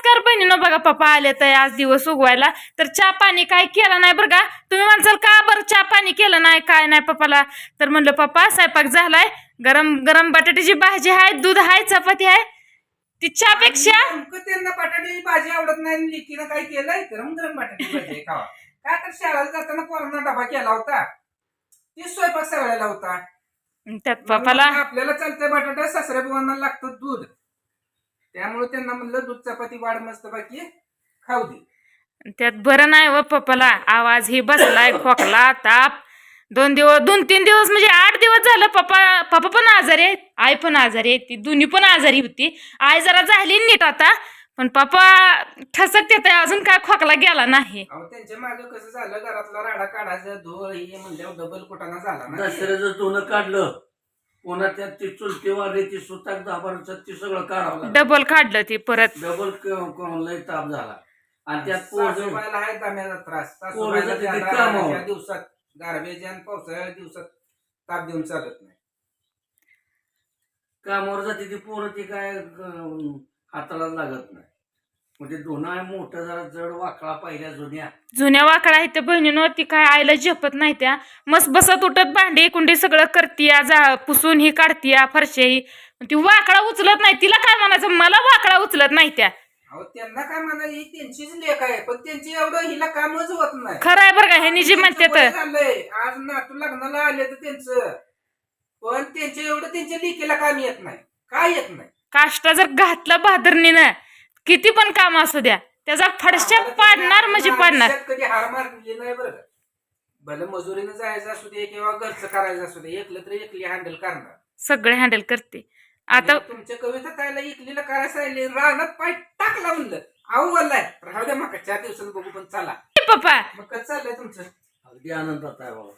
नमस्कार बहिणीनो बघा पप्पा आले तर आज दिवस उगवायला. तर चहा पाणी काय केलं नाही बरं का? तुम्ही म्हणसाल का बरं चहा पाणी केलं नाही? काय नाही पप्पाला? तर म्हणलं पप्पा स्वयंपाक झालाय. गरम गरम बटाट्याची भाजी आहे दूध आहे चपाती आहे. ती चहापेक्षा नेमकं त्यांना बटाट्याची भाजी आवडत नाही आणि लिकीनं काय केलंय? गरम गरम बटाट्याची भाजी आहे खावा काय तर शाळेला जाताना पोरांना डबा केला होता. ते स्वयंपाक सगळ्याला होता. त्यात पप्पाला आपल्याला चालतंय बटाटा सासऱ्या बुवांना लागतं दूध. त्यामुळे त्यांना म्हणलं दूध चपाती वाढ मस्त बाकी खाऊ दे. त्यात बरं नाही व पप्पाला आवाज ही बसलाय खोकला ताप. दोन दिवस दोन तीन दिवस म्हणजे आठ दिवस झालं पप्पा पप्पा पण आजारी आहेत आई पण आजारी आहे ती दोन्ही पण आजारी होती. आई जरा झाली नीट आता पण पप्पा ठसक येत अजून काय खोकला गेला नाही. अहो त्यांच्या मागे कसं झालं घरातला राडा काढायचा धुळ हे म्हणल्यावर डबल कुटाणा झाला ना. दसऱ्याचं धुणं काढलं पुन्हा त्यात ती चुलती वाढली ती सुताक दहा बाराचं ती सगळं काढावं लागलं. डबल काढलं ते परत. डबल क- क- लय ताप झाला. आणि त्यात पोरं- सासूबाईला आहे दम्याचा त्रास. सासूबाईला कामावर. दिवसात गारबेज आणि पावसाळ्या दिवसात ताप देऊन चालत नाही. कामावर जाते ती पोरं ती काय अं, हाताला लागत नाही. म्हणजे धुणं आहे मोठं जरा जड वाकडा पहिल्या जुन्या. जुन्या वाकडा आहेत त्या बहिणीनं ती काय आईला झेपत नाही त्या. मस्त बसत उठत भांडी कुंडी सगळं करतीया जा पुसून ही काढतीया फरशाही ती वाकडा उचलत नाही तिला काय म्हणायचं? मला वाकडा उचलत नाही त्या. अहो त्यांना काय म्हणा ही त्यांचीच लेख आहे पण त्यांची एवढं हिला कामच होत नाही. खरं आहे बरं का ह्यांनी जी म्हणते त्यांचं वय तर. झालंय. आज नातू लग्नाला आले तर त्यांचं. पण त्यांच्या एवढं त्यांच्या लेकीला काम येत नाही. काय येत नाही? काष्टा जर घातला बहादरणीनं किती पण काम असू द्या त्याचा फडशा पाडणार म्हणजे पाडणार. कधी हार मारली नाही बरं का. भले मजुरीनं जायचं असू दे किंवा घरचं करायचं असू दे एकलं तरी एकली हँडल करणार. सगळे हँडल करते. आता आणि तुमच्या कविता ताईला इकलीला करायला सांगितले रानात पाय टाकला म्हणलं आऊ बोललाय राहू द्या मग चार दिवसात बघू पण चला. पप्पा! मग कसं चाललंय तुमचं? अगदी आनंदात आहे बाबा.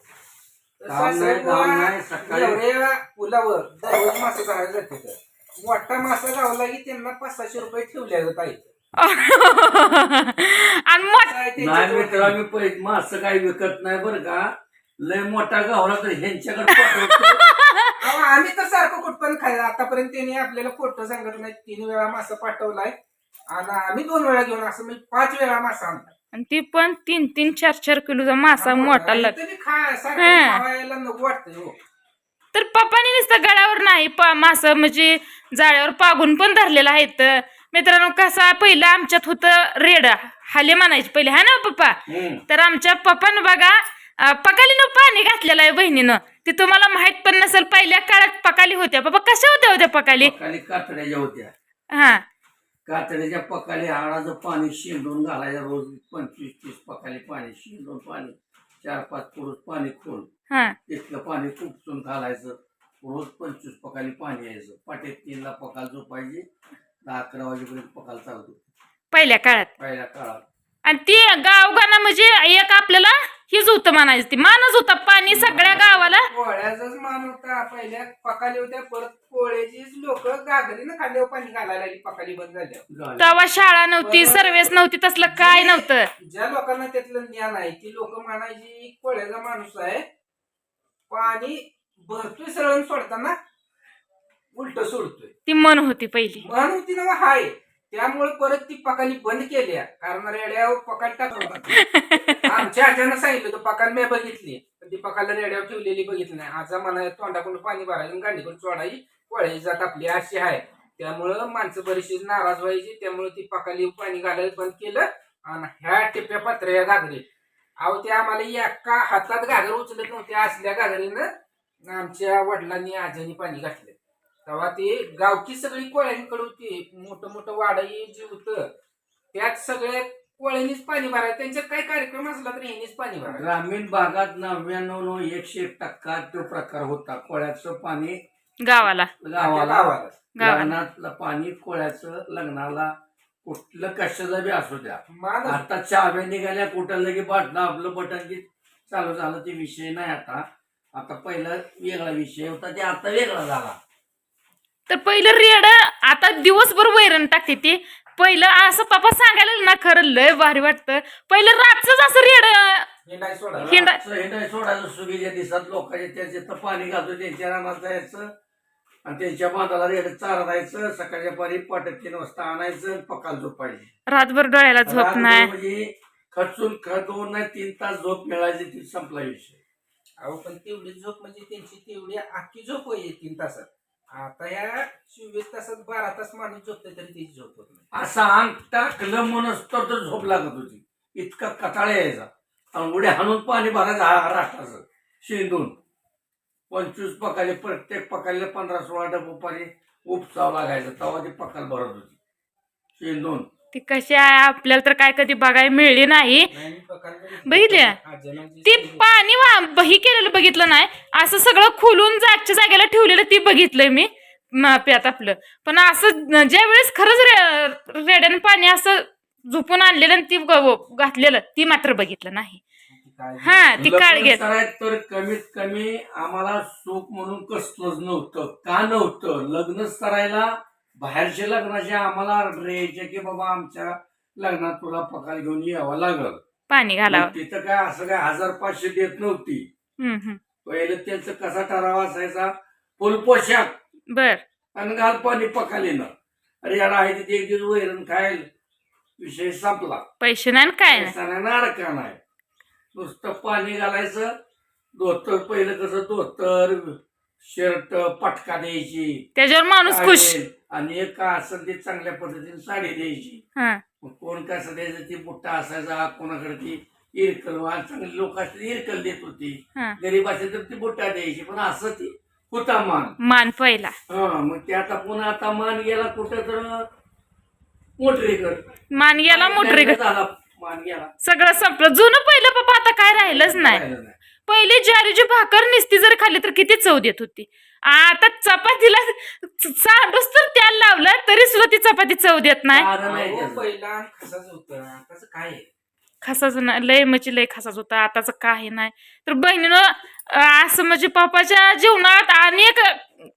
काम नाही, काम नाही, सकाळी- एवढ्या पुलावर दररोज मासे धरायला जाते तर. मोठा मासा गावला की त्यांना पाच सहाशे रुपये ठेवले जात आणि मोठ नाही मित्र आम्ही पै- मासं काही विकत नाही बरं का. लय मोठा गावला तर ह्यांच्याकडे पाठवतो आम्ही तर सारखं कुठपण खायला? आतापर्यंत त्यांनी आपल्याला खोटं सांगत नाही तीन वेळा मासा पाठवलाय. आणि आम्ही दोन वेळा घेऊन असं म्हणजे पाच वेळा मासा आणला आणि ती पण तीन तीन चार चार किलोचा मासा मोठा लाग तरी खा सारखं हा. खावायला नको वाटतं हो. तर पप्पानी नुसतं गळावर नाही पा मासं म्हणजे जाळ्यावर पागून पण धरलेलं आहेत. मित्रांनो कसा पहिलं आमच्यात होतं रेड हाले म्हणायचे पहिले हा ना पप्पा. तर आमच्या पप्पानं बघा पकालीनं पाणी घातलेलं आहे बहिणीनं. ते तुम्हाला माहीत पण नसेल पहिल्या काळात पकाली होत्या. पप्पा कशा होत्या होत्या पकाली? पकाली कातड्याच्या होत्या. हा. कातड्याच्या पकाली हाडाचं पाणी शिंदून घालायचं रोज पंचवीस तीस पकाली पाणी शिंदून पाणी. चार पाच पुरुष पाणी खोल. हा. तिथलं पाणी खुपसून घालायचं. रोज पंचवीस पकाली पाणी यायचं. पाटेत तीनला पकाल झोपायची. दहा अकरा वाजेपर्यंत पकाल चालत पहिल्या काळात. पहिल्या काळात. आणि ती गावगाणं म्हणजे एक आपल्याला हीच होतं म्हणायचं ती. मानच होता पाणी सगळ्या गावाला. पोळ्याचाच मान होता. पहिल्या पकाली होत्या परत पोळ्याचीच लोक गागरीनं खाल्यावर पाणी घालायला लागली पकाली बंद झाल्यावर झालं. तेव्हा शाळा नव्हती सर्वेस नव्हती तसलं काय नव्हतं. ज्या लोकांना त्यातलं ज्ञान आहे ती लोक म्हणायची कोळ्याचा माणूस आहे. पाणी भरतोय सळण सोडताना उलट सोडतोय. ती मन होती पहिली. म्हणून ती ना हाय. त्यामुळे परत ती पकाली बंद केल्या. कारण रेड्यावर पकाल टाकलं. आमच्या आजानं सांगितलं तर पकाल मी बघितली. पण ती पकाला रेड्यावर ठेवलेली बघितली नाही. आजा म्हणा तोंडाकडून पाणी भरायचं गांडीकडून चोडाई पळायची जात आपली अशी आहे. त्यामुळं माणसं बरीचशी नाराज व्हायची. त्यामुळे ती पकाली पाणी घालायला बंद केलं आणि ह्या टिप्या पत्र्या घागरी. अहो ते आम्हाला एका हातात घागर उचलत नव्हते असल्या घागरीनं आमच्या वडिलांनी आज्यानी पाणी घातलं. तेव्हा ते गावकी सगळी कोळ्यांकडे होती मोठं मोठं वाडाई जे होतं त्यात सगळे कोळ्यांनीच पाणी भरायचं. त्यांच्यात काही कार्यक्रम असला तर ह्यांनीच पाणी भरायचं. ग्रामीण भागात नव्याण्णव नऊ एकशे एक टक्का तो प्रकार होता. कोळ्याचं पाणी गावाला. गावाला. लग्नातलं पाणी कोळ्याचं लग्नाला कुठलं कशाचं बी असू द्या. आता चाव्या निघाल्या कुठं लगे बाटलं आपलं बटन की चालू झालं ते विषय नाही आता. आता पहिला वेगळा विषय होता ते आता वेगळा झाला. तर पहिलं रेड आता दिवसभर वैरण टाकते ती. पहिलं असं पप्पा सांगायला ना खरं लय भारी वाटतं. पहिलं रातच असं रेड. हे नाही सोडा हिंडा- रातचं हिंडाय सोडायचं सुगीच्या दिवसात लोकांच्या त्याचे तर पाणी घालतो त्यांच्या रानात जायचं. आणि त्यांच्या बांधाला रेड चारायचं सकाळच्या पारी पाट्यात तीन वाजता आणायचं पकाल झोपायची. रातभर डोळ्याला झोप नाही. म्हणजे खचून ख दोन नाही तीन तास झोप मिळायची ती संपला विषय. अहो पण तेवढी झोप म्हणजे त्यांची तेवढी अख्खी झोप होईल तीन तासात. आता या चोवीस तासात बारा तास माणूस झोपतोय तरी त्याची झोप होत नाही. असं अंग टाकलं म्हणून तर तर झोप लागत होती. इतका कटाळा यायचा. आणि उड्या हाणून पाणी भरायचं हा राष्ट्राचं. शेंदून पंचवीस पकाले प्रत्येक पकाले पंधरा सोळा डबो पाणी उपसावं लागायचं. तेव्हा ती पकाल भरत होती. शेंदून ती कशी आहे आपल्याला तर काय कधी बघायला मिळली नाही. बघितलं. ती. पाणी वा ही केलेलं बघितलं नाही. असं सगळं खोलून जागच्या जागेला ठेवलेलं ती बघितलंय मी. माप्यात आपलं. पण असं ज्या वेळेस खरंच रे- रेड्यानं पाणी असं झोपून आणलेलं आणि ती घातलेलं ती मात्र बघितलं नाही. काळजी. हा ती काळ लग्न घेत करायचं तर कमीत कमी आम्हाला सुख म्हणून कसलंच नव्हतं का नव्हतं? लग्नच करायला बाहेरच्या लग्नाचे आम्हाला द्यायचे की बाबा आमच्या लग्नात तुला पकाल घेऊन यावं लागल. पाणी घालावं. तिथं काय असं काय हजार पाचशे देत नव्हती. हम्म, हम्म. पहिलं त्यांचं कसा ठराव असायचा? फुल पोशाख. बर. आणि घाल पाणी पकाल येणं अरे याला आहे तिथे एक दिवस वैरण खायला विषय संपला. पैसे नाही आणि काय नाही. पैसा अडका नाही. नुसतं पाणी घालायचं. धोतर पहिलं कसं धोतर शर्ट पटका द्यायची त्याच्यावर माणूस खुश. आणि एक का असेल ते चांगल्या पद्धतीने साडी द्यायची. हा. मग कोण कसं द्यायचं ती बुट्टा असायचा कोणाकडे ती इरकल चांगली लोक असतील इरकल देत होती. हा. गरीब असेल तर ती बुट्टा द्यायची पण असं ती होता मान. मान पहिला. हा मग ते आता पुन्हा आता मान गेला कुठं तर मोटरीकर मान गेला मोटरी झाला मान गेला. सगळं संपलं. जुनं पहिलं पप्पा आता काय राहिलंच नाही. राहिलं नाही. पहिली ज्वारीची भाकर निसती जर खाल्ली तर किती चव देत होती. आता चपातीला चांडूस तर त्याला लावलं तरी सुद्धा ती चपाती चव देत नाही. पहिला खसाच होतं. आताच काय आहे? खसाच नाही लय म्हणजे लय खसाच होता. आताच काही नाही. तर बहिणीनं असं म्हणजे पप्पाच्या जीवनात अनेक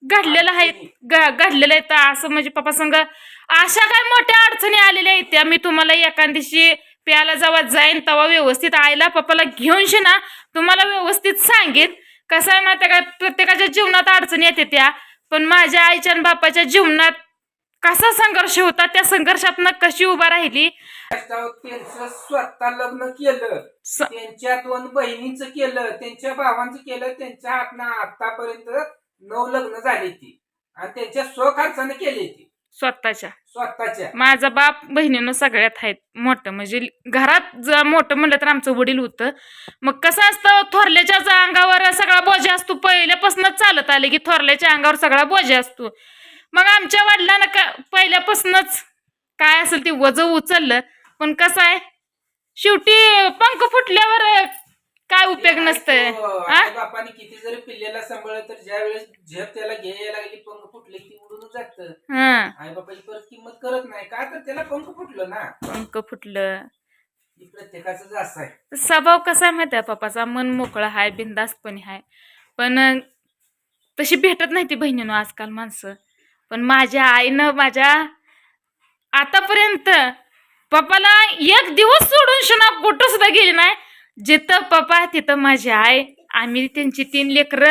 घडलेलं आहे. घडलेलं आहे. तर असं म्हणजे पप्पा संग अशा काय मोठ्या अडचणी आलेल्या आहेत त्या? मी तुम्हाला एका दिवशी प्याला जेव्हा जाईन तेव्हा व्यवस्थित आईला पप्पाला घेऊन शे ना तुम्हाला व्यवस्थित सांगेन. कसं आहे माहिती काय प्रत्येकाच्या जीवनात अडचणी येते त्या. पण माझ्या आईच्या आणि बापाच्या जीवनात कसा संघर्ष होता त्या संघर्षातनं कशी उभा राहिली? त्यांचं स्वतः लग्न केलं. त्यांच्या दोन बहिणीचं केलं त्यांच्या भावांचं केलं त्यांच्या हातनं आतापर्यंत नऊ लग्न झाली ती. आणि त्यांच्या स्वखर्चाने केली ती. स्वतःच्या. स्वतःच्या. माझा बाप बहिणीनं सगळ्यात आहेत मोठं. म्हणजे घरात ज मोठं म्हणलं तर आमचं वडील होतं. मग कसं असतं थोरल्याच्या ज- अंगावर सगळा बोजा असतो. पहिल्यापासूनच चालत आले की थोरल्याच्या अंगावर सगळा बोजा असतो. मग आमच्या वडिलांना का पहिल्यापासूनच काय असेल ते वज उचललं. पण कसं आहे शेवटी पंख फुटल्यावर काय उपयोग नसतंय. आ? बापाने किती जरी पिल्लेला सांभाळलं तर ज्या वेळेस झेप त्याला घ्यायला लागली पंख फुटले की जात. हं. आई बापाची परत किंमत करत नाही. का तर त्याला पंख फुटलं ना. पंख फुटलं. ही प्रत्येकाचं जास्त आहे. स्वभाव कसा आहे माहिती आहे पप्पाचा मन मोकळा आहे बिंदास्तपणे आहे पण अं, तशी भेटत नाही ती बहिणीनं आजकाल माणसं. पण माझ्या आईनं माझ्या आतापर्यंत पप्पाला एक दिवस सोडून शिना कुठं सुद्धा गेली नाही. जिथं पप्पा तिथं माझी आई. आम्ही त्यांची तीन लेकरं